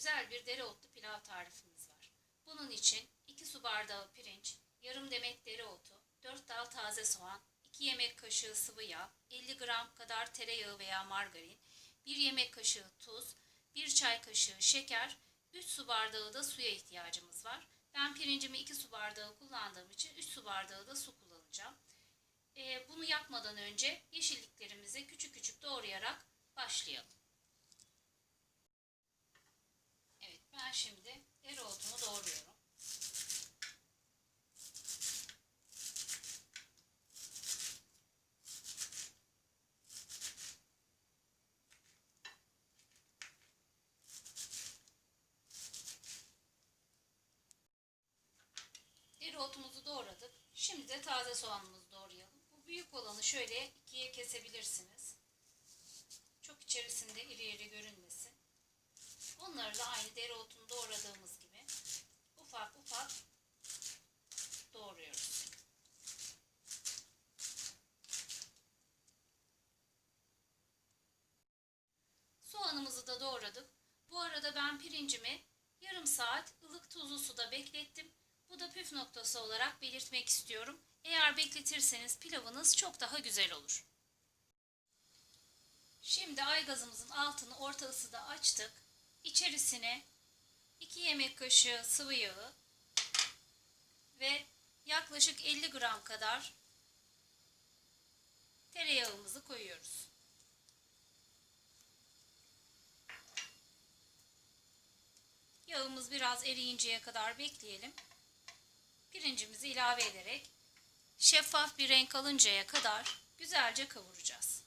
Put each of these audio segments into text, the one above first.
güzel bir dereotlu pilav tarifimiz var. Bunun için 2 su bardağı pirinç, yarım demet dereotu, 4 dal taze soğan, 2 yemek kaşığı sıvı yağ, 50 gram kadar tereyağı veya margarin, 1 yemek kaşığı tuz, 1 çay kaşığı şeker, 3 su bardağı da suya ihtiyacımız var. Ben pirincimi 2 su bardağı kullandığım için 3 su bardağı da su kullanacağım. Ee, bunu yapmadan önce yeşilliklerimizi küçük küçük doğrayarak başlayalım. Ben şimdi dereotumu doğruyorum. Dereotumuzu doğradık. Şimdi de taze soğanımızı doğrayalım. Bu büyük olanı şöyle ikiye kesebilirsiniz. Çok içerisinde iri iri görünmesin. Onları da aynı dereotunu doğradığımız gibi ufak ufak doğruyoruz. Soğanımızı da doğradık. Bu arada ben pirincimi yarım saat ılık tuzlu suda beklettim. Bu da püf noktası olarak belirtmek istiyorum. Eğer bekletirseniz pilavınız çok daha güzel olur. Şimdi aygazımızın altını orta ısıda açtık. İçerisine 2 yemek kaşığı sıvı yağı ve yaklaşık 50 gram kadar tereyağımızı koyuyoruz. Yağımız biraz eriyinceye kadar bekleyelim. Pirincimizi ilave ederek şeffaf bir renk alıncaya kadar güzelce kavuracağız.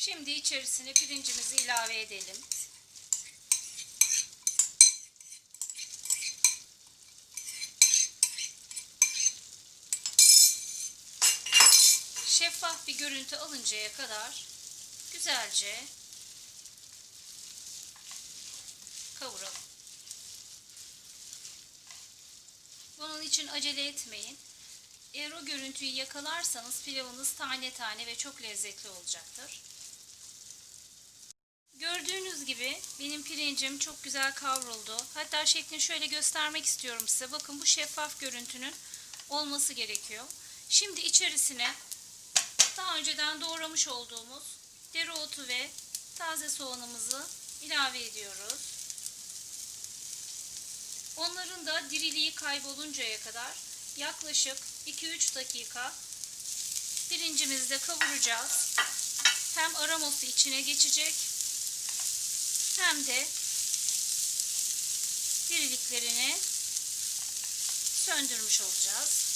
Şimdi içerisine pirincimizi ilave edelim. Şeffaf bir görüntü alıncaya kadar güzelce kavuralım. Bunun için acele etmeyin. Eğer o görüntüyü yakalarsanız pilavınız tane tane ve çok lezzetli olacaktır. Gördüğünüz gibi benim pirincim çok güzel kavruldu. Hatta şeklini şöyle göstermek istiyorum size. Bakın bu şeffaf görüntünün olması gerekiyor. Şimdi içerisine daha önceden doğramış olduğumuz dereotu ve taze soğanımızı ilave ediyoruz. Onların da diriliği kayboluncaya kadar yaklaşık 2-3 dakika pirincimizde kavuracağız. Hem aroması içine geçecek hem de diriliklerini söndürmüş olacağız.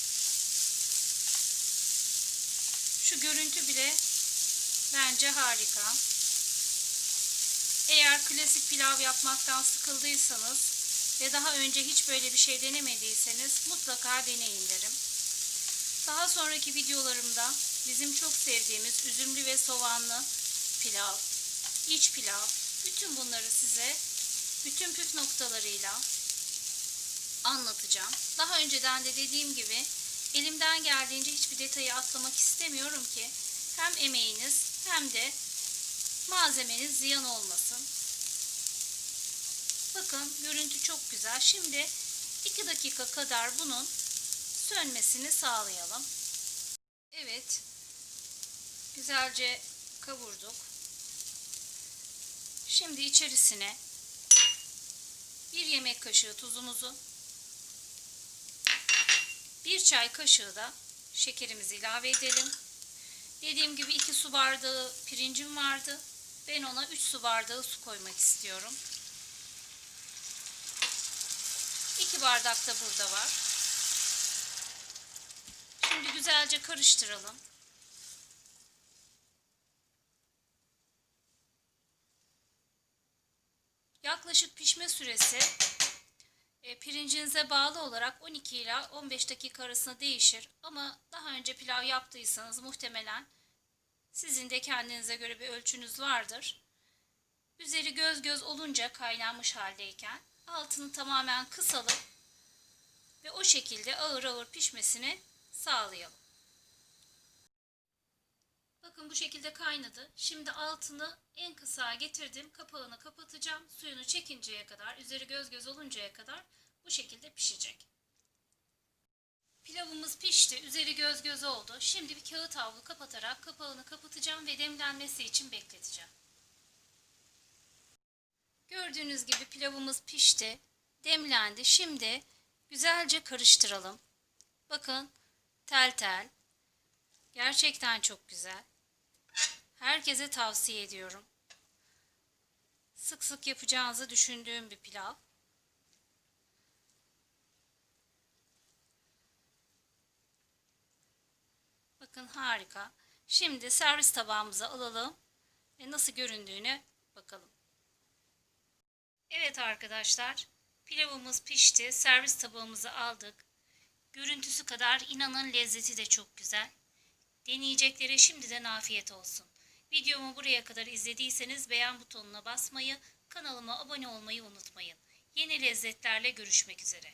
Şu görüntü bile bence harika. Eğer klasik pilav yapmaktan sıkıldıysanız ve daha önce hiç böyle bir şey denemediyseniz mutlaka deneyin derim. Daha sonraki videolarımda bizim çok sevdiğimiz üzümlü ve soğanlı pilav, iç pilav, bütün bunları size bütün püf noktalarıyla anlatacağım. Daha önceden de dediğim gibi elimden geldiğince hiçbir detayı atlamak istemiyorum ki hem emeğiniz hem de malzemeniz ziyan olmasın. Bakın görüntü çok güzel. Şimdi 2 dakika kadar bunun sönmesini sağlayalım. Evet. Güzelce kavurduk. Şimdi içerisine bir yemek kaşığı tuzumuzu, bir çay kaşığı da şekerimizi ilave edelim. Dediğim gibi 2 su bardağı pirincim vardı. Ben ona 3 su bardağı su koymak istiyorum. 2 bardak da burada var. Şimdi güzelce karıştıralım. Yaklaşık pişme süresi e, pirincinize bağlı olarak 12 ila 15 dakika arasında değişir. Ama daha önce pilav yaptıysanız muhtemelen sizin de kendinize göre bir ölçünüz vardır. Üzeri göz göz olunca kaynanmış haldeyken altını tamamen kısalım ve o şekilde ağır ağır pişmesini sağlayalım. Bakın bu şekilde kaynadı. Şimdi altını en kısa getirdim. Kapağını kapatacağım. Suyunu çekinceye kadar, üzeri göz göz oluncaya kadar bu şekilde pişecek. Pilavımız pişti. Üzeri göz göz oldu. Şimdi bir kağıt havlu kapatarak kapağını kapatacağım ve demlenmesi için bekleteceğim. Gördüğünüz gibi pilavımız pişti. Demlendi. Şimdi güzelce karıştıralım. Bakın tel tel. Gerçekten çok güzel. Herkese tavsiye ediyorum. Sık sık yapacağınızı düşündüğüm bir pilav. Bakın harika. Şimdi servis tabağımıza alalım ve nasıl göründüğüne bakalım. Evet arkadaşlar, pilavımız pişti. Servis tabağımıza aldık. Görüntüsü kadar inanın lezzeti de çok güzel. Deneyeceklere şimdiden afiyet olsun. Videomu buraya kadar izlediyseniz beğen butonuna basmayı, kanalıma abone olmayı unutmayın. Yeni lezzetlerle görüşmek üzere.